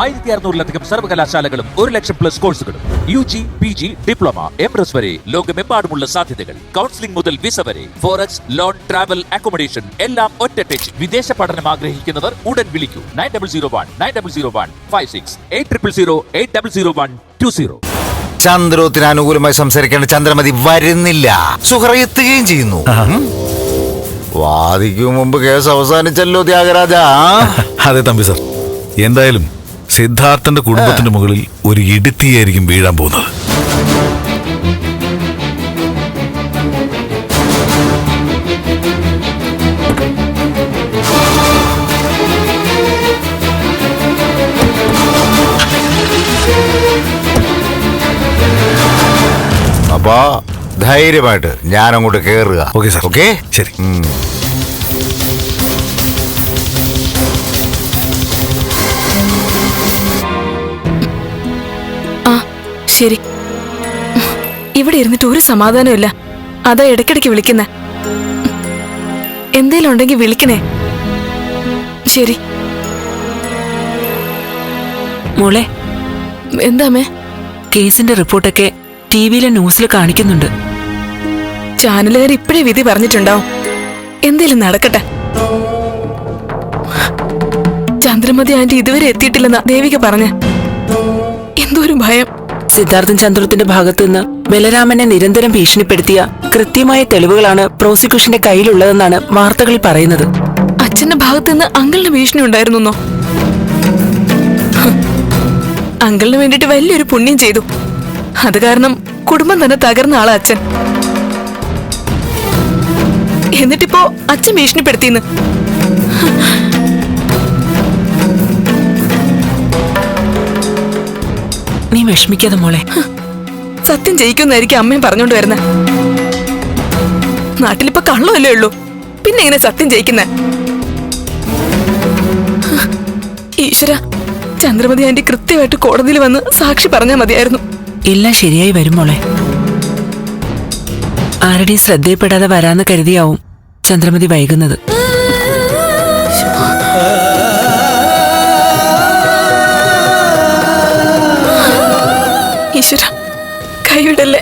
ആയിരത്തി അറുന്നൂറിലധികം സർവകലാശാലകളും ഒരു ലക്ഷം പ്ലസ് കോഴ്സുകളും U G P G diploma M S വരെ ലോകമെമ്പാടുമുള്ള സാധ്യതകൾ. കൗൺസിലിംഗ് മുതൽ വിസ വരെ ഫോറക്സ് ലോൺ ട്രാവൽ അക്കോമഡേഷൻ എല്ലാം ഒറ്റ ടച്ച് വിദേശ പഠനം ആഗ്രഹിക്കുന്നവർ ഉടൻ വിളിക്കൂ. Nine double zero one nine double zero one five six eight triple zero eight double zero one two zero ചന്ദ്രോത്തിന് അനുകൂലമായി സംസാരിക്കേണ്ട ചന്ദ്രമതി വരുന്നില്ല. സുഹറ എത്തുകയും ചെയ്യുന്നു. വാദിക്കും മുമ്പ് കേസ് അവസാനിച്ചല്ലോ ത്യാഗരാജ. അതെ തമ്പി സർ. എന്തായാലും സിദ്ധാർത്ഥന്റെ കുടുംബത്തിന്റെ മുകളിൽ ഒരു ഇടുത്തിയായിരിക്കും വീഴാൻ പോകുന്നത്. അപ്പോ ധൈര്യമായിട്ട് ഞാൻ അങ്ങോട്ട് കേറുക. ഓക്കെ സാർ ഓക്കെ ശരി. ശരി. ഇവിടെ ഇരുന്നിട്ട് ഒരു സമാധാനമില്ല അതാ ഇടയ്ക്കിടയ്ക്ക് വിളിക്കുന്നേ. എന്തേലും ഉണ്ടെങ്കിൽ വിളിക്കണേ. ശരി. മോളെ എന്താമേ കേസിന്റെ റിപ്പോർട്ടൊക്കെ ടി വിയിലെ ന്യൂസിൽ കാണിക്കുന്നുണ്ട്. ചാനലുകാർ ഇപ്പോഴേ വിധി പറഞ്ഞിട്ടുണ്ടാവും. എന്തേലും നടക്കട്ടെ. ചന്ദ്രമതി ആന്റി ഇതുവരെ എത്തിയിട്ടില്ലെന്ന ദേവിക പറഞ്ഞ. എന്തോ ഒരു ഭയം. സിദ്ധാർത്ഥൻ ചന്ദ്രത്തിന്റെ ഭാഗത്തുനിന്ന് ബലരാമനെ നിരന്തരം ഭീഷണിപ്പെടുത്തിയ കൃത്യമായ തെളിവുകളാണ് പ്രോസിക്യൂഷന്റെ കയ്യിലുള്ളതെന്നാണ് വാർത്തകളിൽ പറയുന്നത്. അച്ഛന്റെ ഭാഗത്തുനിന്ന് അങ്കിളിന് ഭീഷണി ഉണ്ടായിരുന്നോ? അങ്കിളിന് വേണ്ടിട്ട് വലിയൊരു പുണ്യം ചെയ്തു. അത് കാരണം കുടുംബം തന്നെ തകർന്ന ആളാ അച്ഛൻ. എന്നിട്ടിപ്പോ അച്ഛൻ ഭീഷണിപ്പെടുത്തിന്ന് വിഷമിക്കാതെ മോളെ. സത്യം ജയിക്കുന്നായിരിക്കും അമ്മയും പറഞ്ഞോണ്ട് വരുന്ന. നാട്ടിലിപ്പോ കള്ളമല്ലേ ഉള്ളൂ. പിന്നെ എങ്ങനെ സത്യം ജയിക്കുന്ന? ഈശ്വര ചന്ദ്രമതി ആന്റി കൃത്യമായിട്ട് കോടതിയിൽ വന്ന് സാക്ഷി പറഞ്ഞാൽ മതിയായിരുന്നു. എല്ലാം ശരിയായി വരും മോളെ. ആരുടെയും ശ്രദ്ധയിൽപ്പെടാതെ വരാന്ന് കരുതിയാവും ചന്ദ്രമതി വൈകുന്നത്. ഈശ്വര കൈവിടല്ലേ?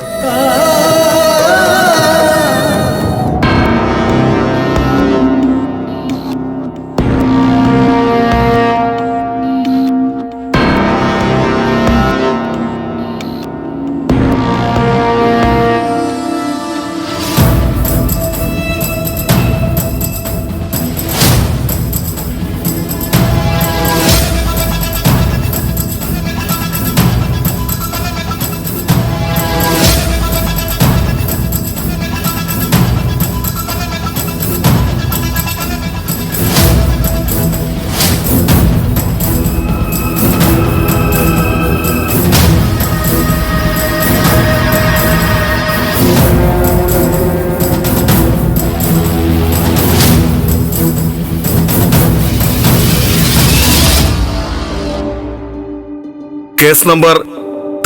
Case number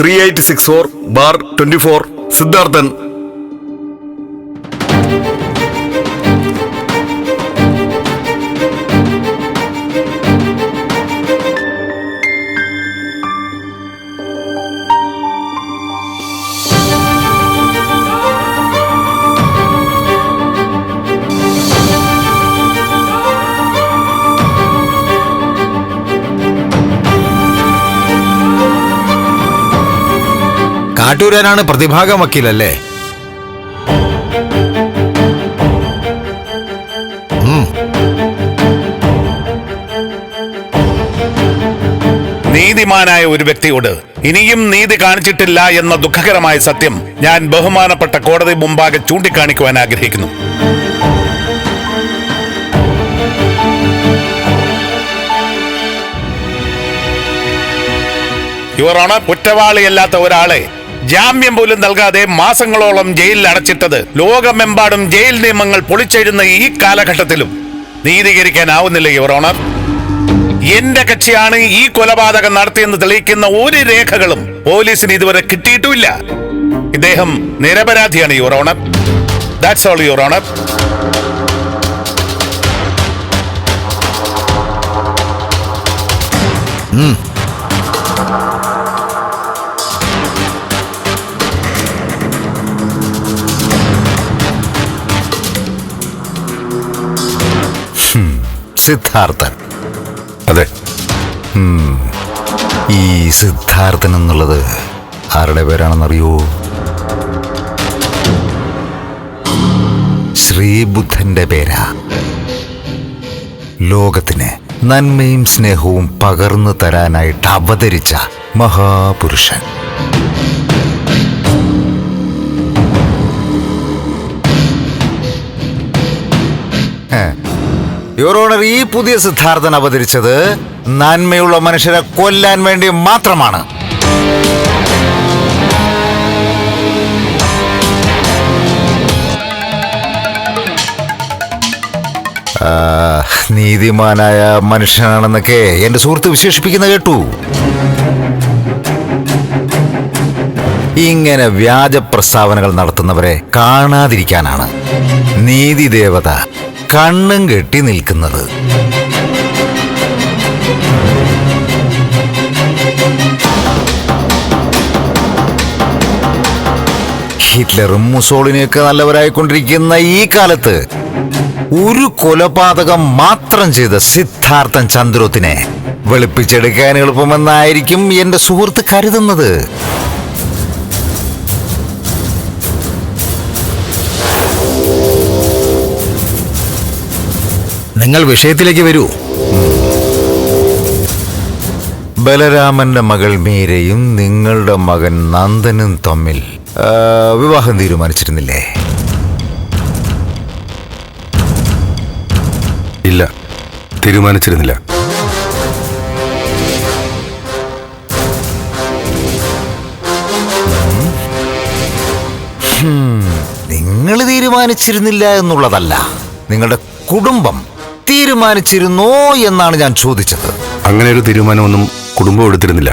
three eight six four bar twenty four Sidharthan കാട്ടൂരാനാണ് പ്രതിഭാഗം വക്കീലല്ലേ? നീതിമാനായ ഒരു വ്യക്തിയോട് ഇനിയും നീതി കാണിച്ചിട്ടില്ല എന്ന ദുഃഖകരമായ സത്യം ഞാൻ ബഹുമാനപ്പെട്ട കോടതി മുമ്പാകെ ചൂണ്ടിക്കാണിക്കുവാൻ ആഗ്രഹിക്കുന്നു. യുവർ ഓണർ കുറ്റവാളിയല്ലാത്ത ഒരാളെ ജാമ്യം പോലും നൽകാതെ മാസങ്ങളോളം ജയിലിൽ അടച്ചിട്ടത് ലോകമെമ്പാടും ജയിൽ നിയമങ്ങൾ പൊളിച്ചെഴുന്ന ഈ കാലഘട്ടത്തിലും നീതീകരിക്കാനാവുന്നില്ല യുവർ ഓണർ. എന്റെ കക്ഷിയാണ് ഈ കൊലപാതകം നടത്തിയെന്ന് തെളിയിക്കുന്ന ഒരു രേഖകളും പോലീസിന് ഇതുവരെ കിട്ടിയിട്ടുമില്ല. ഇദ്ദേഹം നിരപരാധിയാണ് your honour. That's all your honour. Sidharthan. അതെ. ഈ സിദ്ധാർത്ഥൻ എന്നുള്ളത് ആരുടെ പേരാണെന്നറിയോ? ശ്രീബുദ്ധന്റെ പേരാ. ലോകത്തിന് നന്മയും സ്നേഹവും പകർന്നു തരാനായിട്ട് അവതരിച്ച മഹാപുരുഷൻ. യുവറോണർ ഈ പുതിയ സിദ്ധാർത്ഥൻ അവതരിച്ചത് നന്മയുള്ള മനുഷ്യരെ കൊല്ലാൻ വേണ്ടി മാത്രമാണ്. നീതിമാനായ മനുഷ്യനാണെന്നൊക്കെ എന്റെ സുഹൃത്ത് വിശേഷിപ്പിക്കുന്ന കേട്ടു. ഇങ്ങനെ വ്യാജ പ്രസ്താവനകൾ നടത്തുന്നവരെ കാണാതിരിക്കാനാണ്. നീതി ദേവത കണ്ണും കെട്ടി നിൽക്കുന്നത്. ഹിറ്റ്ലറും മുസോളിനിയൊക്കെ നല്ലവരായിക്കൊണ്ടിരിക്കുന്ന ഈ കാലത്ത് ഒരു കൊലപാതകം മാത്രം ചെയ്ത സിദ്ധാർത്ഥൻ ചന്ദ്രോത്തിനെ വെളുപ്പിച്ചെടുക്കാൻ എളുപ്പമെന്നായിരിക്കും എന്റെ സുഹൃത്ത് കരുതുന്നത്. നിങ്ങൾ വിഷയത്തിലേക്ക് വരൂ. ബലരാമന്റെ മകൾ മീരയും നിങ്ങളുടെ മകൻ നന്ദനും തമ്മിൽ ആ, വിവാഹം തീരുമാനിച്ചിരുന്നില്ലേ? ഇല്ല തീരുമാനിച്ചിരുന്നില്ല. നിങ്ങൾ തീരുമാനിച്ചിരുന്നില്ല എന്നുള്ളതല്ല നിങ്ങളുടെ കുടുംബം തീരുമാനിച്ചിരുന്നോ എന്നാണ് ഞാൻ ചോദിച്ചത്. അങ്ങനെ ഒരു തീരുമാനമൊന്നും കുടുംബം എടുത്തിരുന്നില്ല.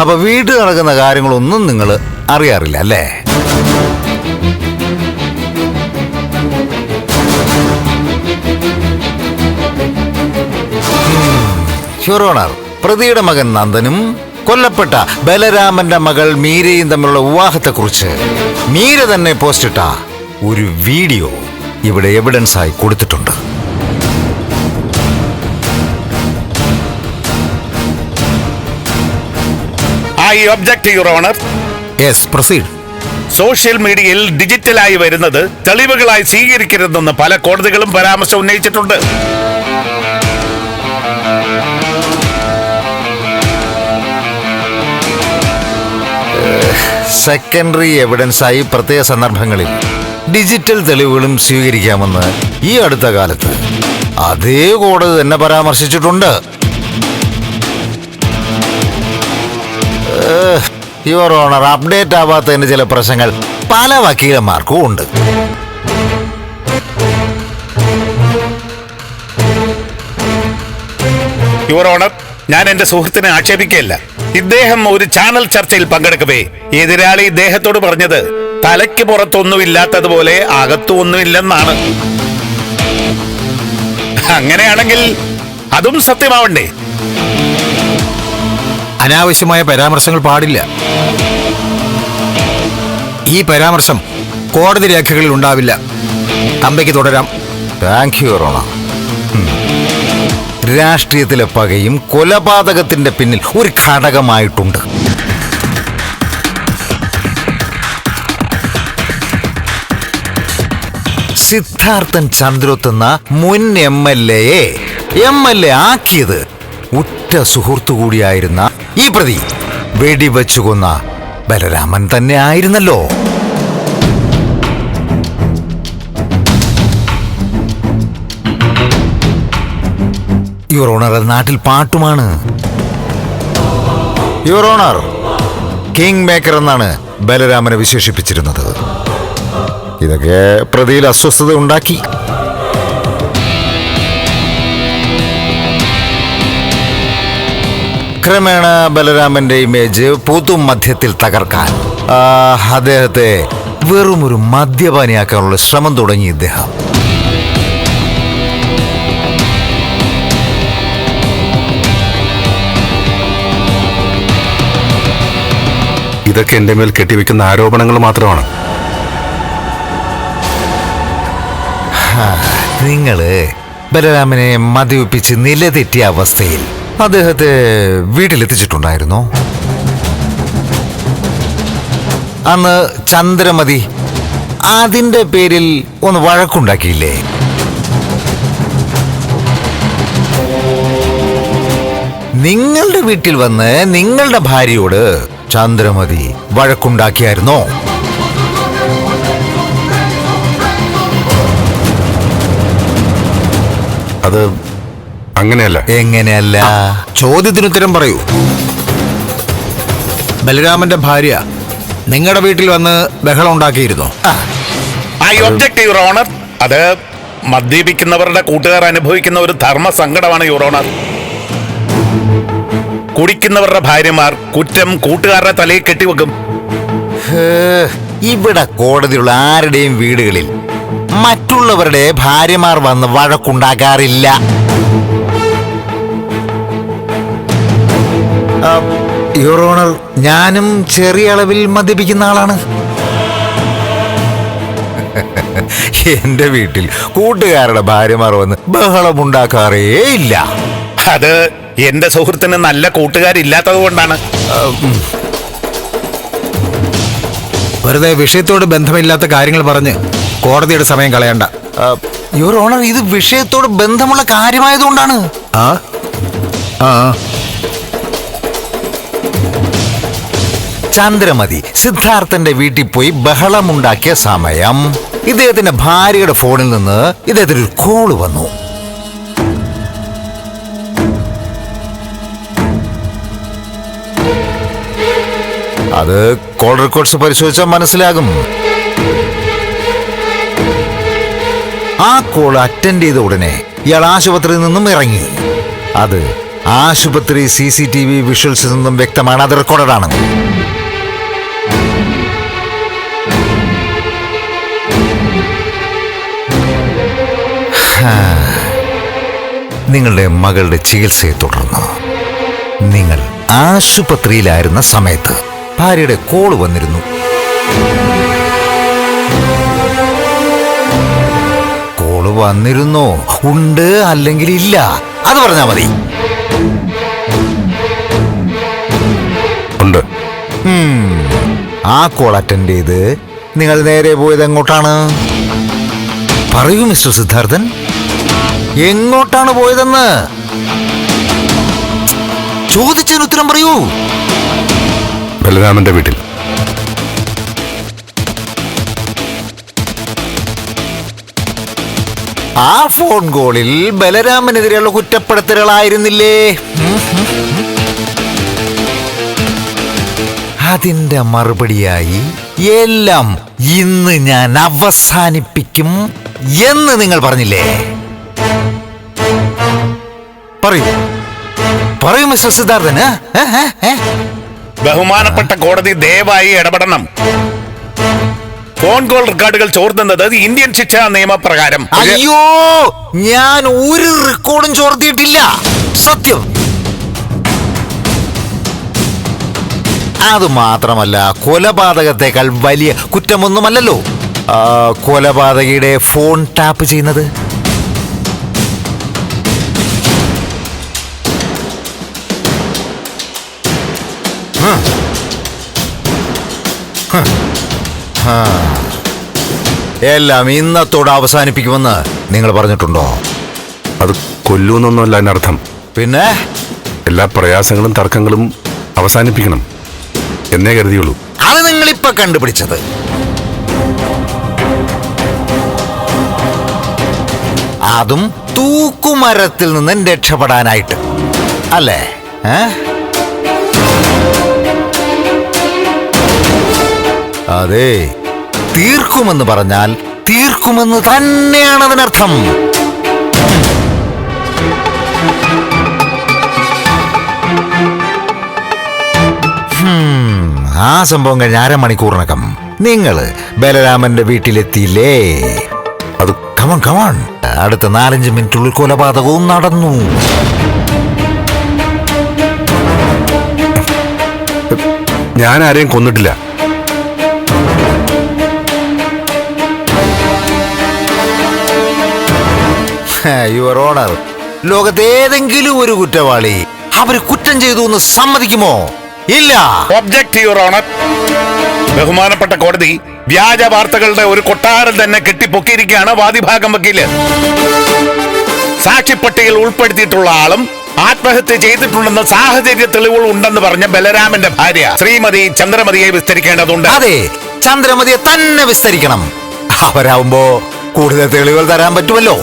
അപ്പൊ വീട് നടക്കുന്ന കാര്യങ്ങളൊന്നും നിങ്ങൾ അറിയാറില്ല അല്ലേ? ഷുറോണർ പ്രതിയുടെ മകൻ നന്ദനും കൊല്ലപ്പെട്ട ബലരാമന്റെ മകൾ മീരയും തമ്മിലുള്ള വിവാഹത്തെക്കുറിച്ച് മീര തന്നെ പോസ്റ്റിട്ട ഒരു വീഡിയോ ഇവിടെ എവിഡൻസ് ആയി കൊടുത്തിട്ടുണ്ട്. I object your honour yes proceed social മീഡിയയിൽ ഡിജിറ്റലായി വരുന്നത് തെളിവുകളായി സ്വീകരിക്കരുതെന്ന് പല കോടതികളും പരാമർശം ഉന്നയിച്ചിട്ടുണ്ട്. സെക്കൻഡറി എവിഡൻസായി പ്രത്യേക സന്ദർഭങ്ങളിൽ ഡിജിറ്റൽ തെളിവുകളും സ്വീകരിക്കാമെന്ന് ഈ അടുത്ത കാലത്ത് അതേ കോടതി തന്നെ പരാമർശിച്ചിട്ടുണ്ട്. യുവർ ഓണർ അപ്ഡേറ്റ് ആവാത്തതിന്റെ ചില പ്രശ്നങ്ങൾ പല വക്കീലന്മാർക്കും ഉണ്ട്. യുവർ ഓണർ ഞാൻ എന്റെ സുഹൃത്തിനെ ആക്ഷേപിക്കുകയല്ല. ഇദ്ദേഹം ഒരു ചാനൽ ചർച്ചയിൽ പങ്കെടുക്കവേ. എതിരാളി ഇദ്ദേഹത്തോട് പറഞ്ഞത് തലയ്ക്ക് പുറത്തൊന്നുമില്ലാത്തതുപോലെ അകത്തു ഒന്നുമില്ലെന്നാണ്. അങ്ങനെയാണെങ്കിൽ അതും സത്യമാവണ്ടേ? അനാവശ്യമായ പരാമർശങ്ങൾ പാടില്ല. ഈ പരാമർശം കോടതി രേഖകളിൽ ഉണ്ടാവില്ല. തമ്പയ്ക്ക് തുടരാം. താങ്ക് യു റോണ രാഷ്ട്രീയത്തിലെ പകയും കൊലപാതകത്തിന്റെ പിന്നിൽ ഒരു ഘടകമായിട്ടുണ്ട്. സിദ്ധാർത്ഥൻ ചന്ദ്രോത്ത് എന്ന മുൻ എം എൽ എയെ എം എൽ എ ആക്കിയത് ഉറ്റ സുഹൃത്തു കൂടിയായിരുന്ന ഈ പ്രതി വെടിവെച്ചു കൊന്ന ബലരാമൻ തന്നെ ആയിരുന്നല്ലോ യുവർ ഓണർ നാട്ടിൽ പാട്ടുമാണ്. യുവർ ഓണർ കിങ് മേക്കർ എന്നാണ് ബലരാമനെ വിശേഷിപ്പിച്ചിരുന്നത്. ഇതൊക്കെ പ്രതിയിൽ അസ്വസ്ഥത ഉണ്ടാക്കി. ക്രമേണ ബലരാമന്റെ ഇമേജ് പൊതു മധ്യത്തിൽ തകർക്കാൻ. അദ്ദേഹത്തെ വെറുമൊരു മദ്യപാനിയാക്കാനുള്ള ശ്രമം തുടങ്ങി ഇദ്ദേഹം. ഇതൊക്കെ എന്റെ മേൽ കെട്ടിവെക്കുന്ന ആരോപണങ്ങൾ മാത്രമാണ്. നിങ്ങൾ ബലരാമനെ മദ്യപിച്ച് നിലതെറ്റിയ അവസ്ഥയിൽ അദ്ദേഹത്തെ വീട്ടിലെത്തിച്ചിട്ടുണ്ടായിരുന്നോ? അന്ന് ചന്ദ്രമതി അതിന്റെ പേരിൽ ഒന്ന് വഴക്കുണ്ടാക്കിയില്ലേ? നിങ്ങളുടെ വീട്ടിൽ വന്ന് നിങ്ങളുടെ ഭാര്യയോട് ചന്ദ്രമതി വഴക്കുണ്ടാക്കിയായിരുന്നോ? അത് അങ്ങനെയല്ല. എങ്ങനെയല്ല? ചോദ്യത്തിന് ഉത്തരം പറയൂ. ബലരാമന്റെ ഭാര്യ നിങ്ങളുടെ വീട്ടിൽ വന്ന് ബഹളം ഉണ്ടാക്കിയിരുന്നോ? ഐ ഒബ്ജക്ട് യുവർ ഓണർ അത് മദ്യപിക്കുന്നവരുടെ കൂട്ടുകാർ അനുഭവിക്കുന്ന ഒരു ധർമ്മ സങ്കടമാണ് യുവർ ഓണർ കുടിക്കുന്നവരുടെ ഭാര്യമാർ കുറ്റം കൂട്ടുകാരുടെ തലയിൽ കെട്ടിവെക്കും. ഇവിടെ കോടതിയുള്ള ആരുടെയും വീടുകളിൽ മറ്റുള്ളവരുടെ ഭാര്യമാർ വന്ന് വഴക്കുണ്ടാക്കാറില്ല യുവർ ഓണർ ഞാനും ചെറിയ അളവിൽ മദ്യപിക്കുന്ന ആളാണ്. എന്റെ വീട്ടിൽ കൂട്ടുകാരുടെ ഭാര്യമാർ വന്ന് ബഹളമുണ്ടാക്കാറേ ഇല്ല അത് എന്റെ സുഹൃത്തിന് നല്ല കൂട്ടുകാരില്ലാത്തത് കൊണ്ടാണ് വെറുതെ വിഷയത്തോട് ബന്ധമില്ലാത്ത കാര്യങ്ങൾ പറഞ്ഞ് കോടതിയുടെ സമയം കളയണ്ട. യുവർ ഓണർ ഇത് വിഷയത്തോട് ബന്ധമുള്ള കാര്യമായതുകൊണ്ടാണ്. ആ ആ ചന്ദ്രമതി സിദ്ധാർത്ഥന്റെ വീട്ടിൽ പോയി ബഹളമുണ്ടാക്കിയ സമയം ഇദ്ദേഹത്തിന്റെ ഭാര്യയുടെ ഫോണിൽ നിന്ന് ഇദ്ദേഹത്തിന് ഒരു കോൾ വന്നു. അത് കോൾ റെക്കോർഡ്സ് പരിശോധിച്ചാൽ മനസ്സിലാകും. ആ കോൾ അറ്റൻഡ് ചെയ്ത ഉടനെ ഇയാൾ ആശുപത്രിയിൽ നിന്നും ഇറങ്ങി. അത് ആശുപത്രി സി സി ടി വി വിഷ്വൽസിൽ നിന്നും വ്യക്തമാണ്. അത് റെക്കോർഡാണ് നിങ്ങളുടെ മകളുടെ ചികിത്സയെ തുടർന്ന്. നിങ്ങൾ ആശുപത്രിയിലായിരുന്ന സമയത്ത് ഭാര്യയുടെ കോൾ വന്നിരുന്നു. കോൾ വന്നിരുന്നോ? ഉണ്ട് അല്ലെങ്കിൽ ഇല്ല? അത് പറഞ്ഞാ മതി. ഉണ്ട്. ആ കോൾ അറ്റൻഡ് ചെയ്ത് നിങ്ങൾ നേരെ പോയത് എങ്ങോട്ടാണ്? പറയൂ മിസ്റ്റർ സിദ്ധാർത്ഥൻ. എങ്ങോട്ടാണ് പോയതെന്ന്? ചോദിച്ചതിന് ഉത്തരം പറയൂ. ബലരാമന്റെ വീട്ടിൽ ആ ഫോൺ കോളിൽ ബലരാമനെതിരെയുള്ള കുറ്റപ്പെടുത്തലുകളായിരുന്നില്ലേ. അതിന്റെ മറുപടിയായി എല്ലാം ഇന്ന് ഞാൻ അവസാനിപ്പിക്കും എന്ന് നിങ്ങൾ പറഞ്ഞില്ലേ പറയൂ പറയൂ മിസ്റ്റർ സിദ്ധാർത്ഥന് ഏ, ഏ? ബഹുമാനപ്പെട്ട കോടതി ദയവായി ഇടപെടണം. ഫോൺ കോൾ റെക്കോർഡുകൾ ചോർത്തുന്നത് ഇന്ത്യൻ ശിക്ഷാ നിയമപ്രകാരം. അയ്യോ ഞാൻ ഒരു റെക്കോർഡും ചോർത്തിയിട്ടില്ല. സത്യം. അത് മാത്രമല്ല കൊലപാതകത്തെക്കാൾ വലിയ കുറ്റമൊന്നുമല്ലല്ലോ. കൊലപാതകയുടെ ഫോൺ ടാപ്പ് ചെയ്യുന്നത്. എല്ലാം ഇന്നത്തോടെ അവസാനിപ്പിക്കുമെന്ന് നിങ്ങൾ പറഞ്ഞിട്ടുണ്ടോ? അത് കൊല്ലൂന്നൊന്നുമല്ല അതിനർത്ഥം. പിന്നെ? എല്ലാ പ്രയാസങ്ങളും തർക്കങ്ങളും അവസാനിപ്പിക്കണം. എന്നേ കരുതിയുള്ളൂ. അത് നിങ്ങളിപ്പോ കണ്ടുപിടിച്ചത്. അതും തൂക്കുമരത്തിൽ നിന്നും രക്ഷപ്പെടാനായിട്ട്. അല്ലേ? ഏ? അതെ. തീർക്കുമെന്ന് പറഞ്ഞാൽ തീർക്കുമെന്ന് തന്നെയാണ് അതിനർത്ഥം. ആ സംഭവം കഴിഞ്ഞ അരമണിക്കൂറിനകം നിങ്ങൾ ബലരാമന്റെ വീട്ടിലെത്തിയില്ലേ? അത് കമൺ കമൺ അടുത്ത നാലഞ്ച് മിനിറ്റുള്ളിൽ കൊലപാതകവും നടന്നു. ഞാൻ ആരെയും കൊന്നിട്ടില്ല. യുവർ ഓണർ ലോകത്തേതെങ്കിലും ഒരു കുറ്റവാളി അവർ കുറ്റം ചെയ്തു എന്ന് സമ്മതിക്കുമോ? ഇല്ല. ഒബ്ജക്ട് യുവർ ഓണർ ബഹുമാനപ്പെട്ട കോടതി വ്യാജ വാർത്തകളുടെ ഒരു കൊട്ടാരം തന്നെ കെട്ടിപ്പൊക്കിയിരിക്കുകയാണ് വാദിഭാഗം വക്കീൽ. സാക്ഷിപ്പട്ടികയിൽ ഉൾപ്പെടുത്തിയിട്ടുള്ള ആളും ആത്മഹത്യ ചെയ്തിട്ടുണ്ടെന്ന സാഹചര്യ തെളിവുകൾ ഉണ്ടെന്ന് പറഞ്ഞ ബലരാമന്റെ ഭാര്യ ശ്രീമതി ചന്ദ്രമതിയെ വിസ്തരിക്കേണ്ടതുണ്ട്. അതെ ചന്ദ്രമതിയെ തന്നെ വിസ്തരിക്കണം. അവരാവുമ്പോ കൂടുതൽ തെളിവുകൾ തരാൻ പറ്റുമല്ലോ.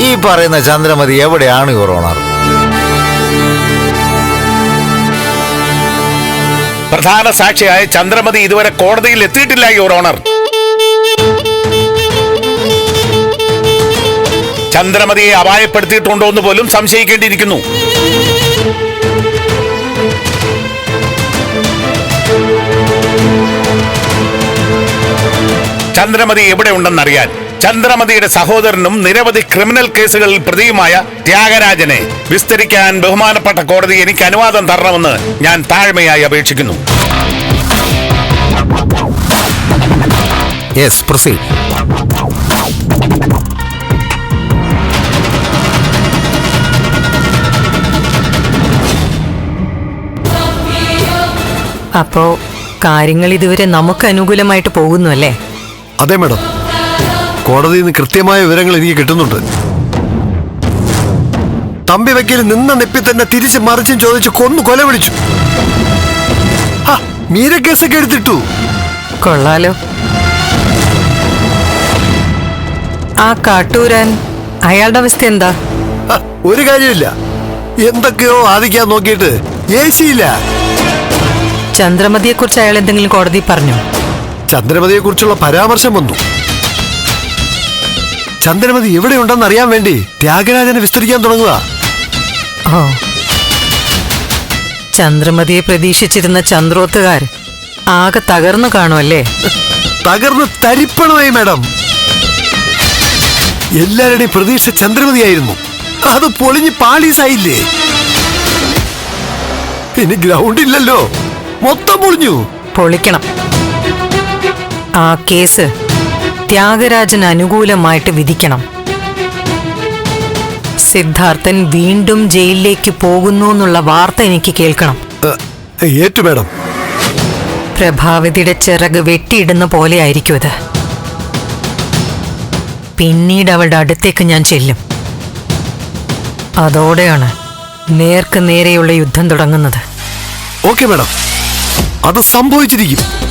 ഈ പറയുന്ന ചന്ദ്രമതി എവിടെയാണ് യുവർ ഓണർ? പ്രധാന സാക്ഷിയായ ചന്ദ്രമതി ഇതുവരെ കോടതിയിൽ എത്തിയിട്ടില്ല യുവർ ഓണർ. ചന്ദ്രമതിയെ അപായപ്പെടുത്തിയിട്ടുണ്ടോ എന്ന് പോലും സംശയിക്കേണ്ടിയിരിക്കുന്നു. ചന്ദ്രമതി എവിടെ ഉണ്ടെന്നറിയാൻ? ചന്ദ്രമതിയുടെ സഹോദരനും നിരവധി ക്രിമിനൽ കേസുകളിൽ പ്രതിയുമായ ത്യാഗരാജനെ വിസ്തരിക്കാൻ ബഹുമാനപ്പെട്ട കോടതി എനിക്ക് അനുവാദം തരണമെന്ന് ഞാൻ താഴ്മയായി അപേക്ഷിക്കുന്നു. യെസ് പ്രൊസീഡ് അപ്പോ കാര്യങ്ങൾ ഇതുവരെ നമുക്ക് അനുകൂലമായിട്ട് പോകുന്നു അല്ലേ? അതെ മാഡം. കോടതിയിൽ നിന്ന് കൃത്യമായ വിവരങ്ങൾ എനിക്ക് കിട്ടുന്നുണ്ട്. തമ്പി വക്കീൽ നിന്ന നെപ്പി തന്നെ തിരിച്ച് മറിച്ചും ചോദിച്ച് കൊന്നു കൊല വിളിച്ചു മീര കേസൊക്കെ എടുത്തിട്ടു. കൊള്ളാലോ. ആ കാട്ടൂരാൻ അയാളുടെ അവസ്ഥ എന്താ? ഒരു കാര്യമില്ല. എന്തൊക്കെയോ ആദിക്കാൻ നോക്കിയിട്ട് ഏശിയില്ല. ചന്ദ്രമതിയെ കുറിച്ച് അയാൾ എന്തെങ്കിലും കോടതി പറഞ്ഞു? ചന്ദ്രമതിയെ കുറിച്ചുള്ള പരാമർശം വന്നു. ചന്ദ്രമതി എവിടെയുണ്ടെന്ന് അറിയാൻ വേണ്ടി ത്യാഗരാജനെ വിസ്തരിക്കാൻ തുടങ്ങുക. ഓ ചന്ദ്രമതിയെ പ്രതീക്ഷിച്ചിരുന്ന ചന്ദ്രോത്തുകാർ ആകെ തകർന്നു കാണുമല്ലേ തകർന്ന് തരിപ്പണമായി മാഡം. എല്ലാവരുടെയും പ്രതീക്ഷ ചന്ദ്രമതിയായിരുന്നു. അത് പൊളിഞ്ഞ് പാളീസായില്ലേ? ഇനി ഗ്രൗണ്ട് ഇല്ലല്ലോ. മൊത്തം പൊളിഞ്ഞു. പൊളിക്കണം. ആ കേസ് ത്യാഗരാജന് അനുകൂലമായിട്ട് വിധിക്കണം. സിദ്ധാർത്ഥൻ വീണ്ടും ജയിലിലേക്ക് പോകുന്നു എന്നുള്ള വാർത്ത എനിക്ക് കേൾക്കണം. ഏറ്റു മാഡം. പ്രഭാവതിയുടെ ചിറക് വെട്ടിയിടുന്ന പോലെ ആയിരിക്കും അത്. പിന്നീട് അവളുടെ അടുത്തേക്ക് ഞാൻ ചെല്ലും. അതോടെയാണ് നേർക്ക് നേരെയുള്ള യുദ്ധം തുടങ്ങുന്നത്. Okay madam. അത് സംഭവിച്ചിരിക്കും.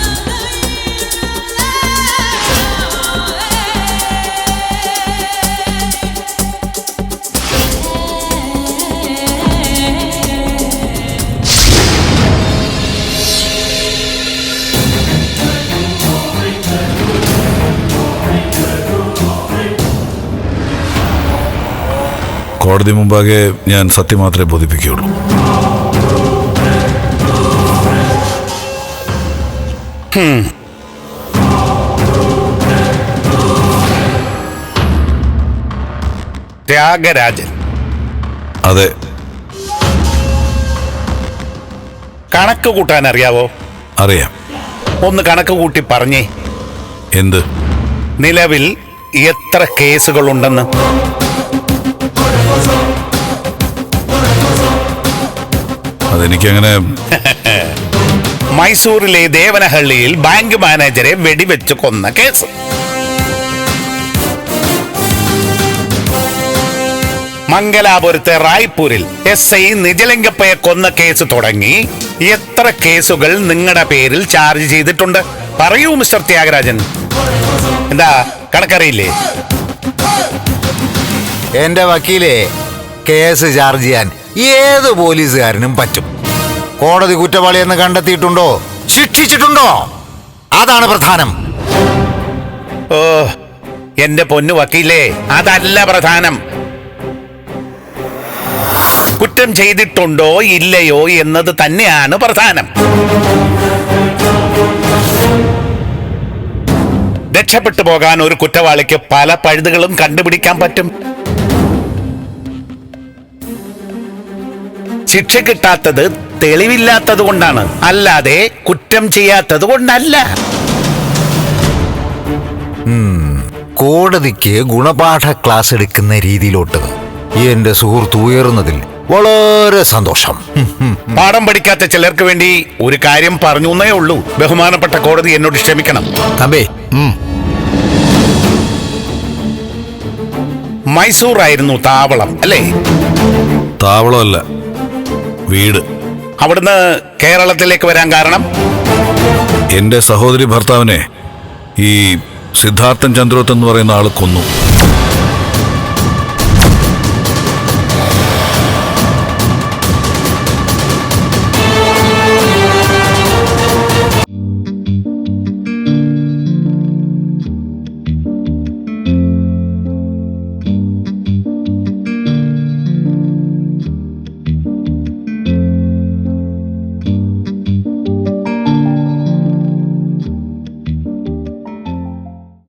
കോടതി മുമ്പാകെ ഞാൻ സത്യം മാത്രമേ ബോധിപ്പിക്കുകയുള്ളൂ. ത്യാഗരാജൻ. അതെ. കണക്ക് കൂട്ടാൻ അറിയാവോ? അറിയാം. ഒന്ന് കണക്ക് കൂട്ടി പറഞ്ഞേ. എന്ത്? നിലവിൽ എത്ര കേസുകളുണ്ടെന്ന്? അതെനിക്കങ്ങനെ മൈസൂരിലെ ദേവനഹള്ളിയിൽ ബാങ്ക് മാനേജരെ വെടിവെച്ച് കൊന്ന കേസ്. മംഗലാപുരത്തെ റായ്പൂരിൽ എസ് ഐ നിജലിംഗപ്പയെ കൊന്ന കേസ് തുടങ്ങി. എത്ര കേസുകൾ നിങ്ങളുടെ പേരിൽ ചാർജ് ചെയ്തിട്ടുണ്ട്? പറയൂ മിസ്റ്റർ ത്യാഗരാജൻ. എന്താ കണക്കറിയില്ലേ? എന്റെ വക്കീലേ കേസ് ചാർജ് ചെയ്യാൻ ഏത് പോലീസുകാരനും പറ്റും? കോടതി കുറ്റവാളിയെന്ന് കണ്ടെത്തിയിട്ടുണ്ടോ? ശിക്ഷിച്ചിട്ടുണ്ടോ? അതാണ് പ്രധാനം. ഓ എന്റെ പൊന്നു വക്കീലേ അതല്ല പ്രധാനം. കുറ്റം ചെയ്തിട്ടുണ്ടോ ഇല്ലയോ എന്നത് തന്നെയാണ് പ്രധാനം. രക്ഷപ്പെട്ടു പോകാൻ ഒരു കുറ്റവാളിക്ക് പല പഴുതുകളും കണ്ടുപിടിക്കാൻ പറ്റും. ശിക്ഷ കിട്ടാത്തത് തെളിവില്ലാത്തത് കൊണ്ടാണ്. അല്ലാതെ കുറ്റം ചെയ്യാത്തത് കൊണ്ടല്ല. കോടതിക്ക് ഗുണപാഠ ക്ലാസ് എടുക്കുന്ന രീതിയിലോട്ട്. എന്റെ സുഹൃത്ത് ഉയർന്നതിൽ വളരെ സന്തോഷം. പാഠം പഠിക്കാത്ത ചിലർക്ക് വേണ്ടി ഒരു കാര്യം പറഞ്ഞു എന്നേ ഉള്ളൂ. ബഹുമാനപ്പെട്ട കോടതി എന്നോട് ക്ഷമിക്കണം. തമ്പി മൈസൂർ ആയിരുന്നു താവളം അല്ലേ? താവളമല്ല വീട്. അവിടുന്ന് കേരളത്തിലേക്ക് വരാൻ കാരണം? എന്റെ സഹോദരി ഭർത്താവിനെ ഈ സിദ്ധാർത്ഥൻ ചന്ദ്രോത്ത് എന്ന് പറയുന്ന ആൾ കൊന്നു.